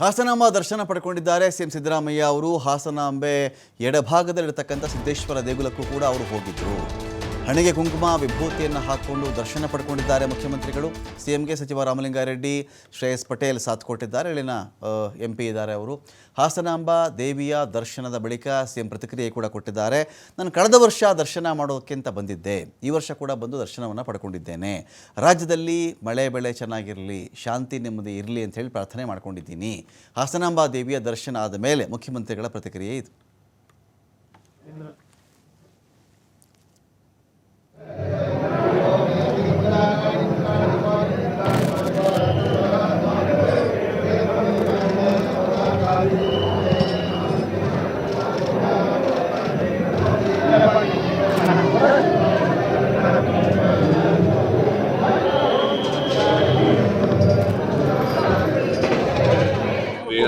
ಹಾಸನಾಂಬ ದರ್ಶನ ಪಡ್ಕೊಂಡಿದ್ದಾರೆ. ಸಿಎಂ ಸಿದ್ದರಾಮಯ್ಯ ಅವರು ಹಾಸನಾಂಬೆ ಎಡಭಾಗದಲ್ಲಿರತಕ್ಕಂಥ ಸಿದ್ದೇಶ್ವರ ದೇಗುಲಕ್ಕೂ ಕೂಡ ಅವರು ಹೋಗಿದ್ರು. ಹಣೆಗೆ ಕುಂಕುಮ, ವಿಭೂತಿಯನ್ನು ಹಾಕಿಕೊಂಡು ದರ್ಶನ ಪಡ್ಕೊಂಡಿದ್ದಾರೆ ಮುಖ್ಯಮಂತ್ರಿಗಳು. ಸಿಎಂಗೆ ಸಚಿವ ರಾಮಲಿಂಗಾರೆಡ್ಡಿ ಶ್ರೇಯಸ್ ಪಟೇಲ್ ಸಾಥ್ ಕೊಟ್ಟಿದ್ದಾರೆ. ಇಲ್ಲಿನ ಎಂ ಪಿ ಇದ್ದಾರೆ ಅವರು. ಹಾಸನಾಂಬ, ದೇವಿಯ ದರ್ಶನದ ಬಳಿಕ ಸಿಎಂ ಪ್ರತಿಕ್ರಿಯೆ ಕೂಡ ಕೊಟ್ಟಿದ್ದಾರೆ. ನಾನು ಕಳೆದ ವರ್ಷ ದರ್ಶನ ಮಾಡೋದಕ್ಕಿಂತ ಬಂದಿದ್ದೆ. ಈ ವರ್ಷ ಕೂಡ ಬಂದು ದರ್ಶನವನ್ನು ಪಡ್ಕೊಂಡಿದ್ದೇನೆ. ರಾಜ್ಯದಲ್ಲಿ ಮಳೆ ಬೆಳೆ ಚೆನ್ನಾಗಿರಲಿ, ಶಾಂತಿ ನೆಮ್ಮದಿ ಇರಲಿ ಅಂತ ಹೇಳಿ ಪ್ರಾರ್ಥನೆ ಮಾಡ್ಕೊಂಡಿದ್ದೀನಿ. ಹಾಸನಾಂಬ, ದೇವಿಯ ದರ್ಶನ ಆದ ಮೇಲೆ ಮುಖ್ಯಮಂತ್ರಿಗಳ ಪ್ರತಿಕ್ರಿಯೆ ಇದು.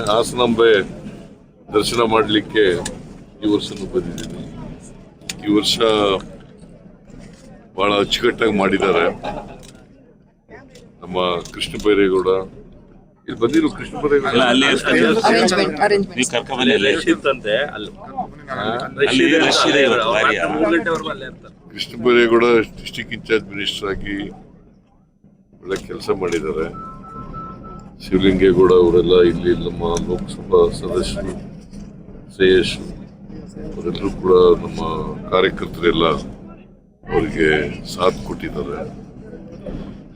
ಹಾಸನಾಂಬೆ ದರ್ಶನ ಮಾಡಲಿಕ್ಕೆ ಈ ವರ್ಷ ಬಂದಿದ್ದೀನಿ. ಈ ವರ್ಷ ಬಹಳ ಅಚ್ಚುಕಟ್ಟಾಗಿ ಮಾಡಿದ್ದಾರೆ. ನಮ್ಮ ಕೃಷ್ಣ ಬೈರೇಗೌಡ. ಇಲ್ಲಿ ಬಂದಿರು Krishna Byregowda. Krishna Byregowda district incharge minister ಆಗಿ ಒಳ್ಳೆ ಕೆಲಸ ಮಾಡಿದ್ದಾರೆ. ಶಿವಲಿಂಗೇಗೌಡ ಅವರೆಲ್ಲ ಇಲ್ಲಿ ನಮ್ಮ ಲೋಕಸಭಾ ಸದಸ್ಯರು ಶ್ರೇಯಸ್ ಅವರೆಲ್ಲರೂ ಕೂಡ ನಮ್ಮ ಕಾರ್ಯಕರ್ತರೆಲ್ಲ ಅವರಿಗೆ ಸಾಥ್ ಕೊಟ್ಟಿದ್ದಾರೆ.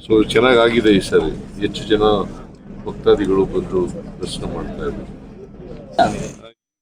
ಸೊ ಚೆನ್ನಾಗಿ ಆಗಿದೆ ಈ ಸಾರಿ. ಹೆಚ್ಚು ಜನ ಭಕ್ತಾದಿಗಳು ಬಂದು ದರ್ಶನ ಮಾಡ್ತಾ ಇದ್ದಾರೆ.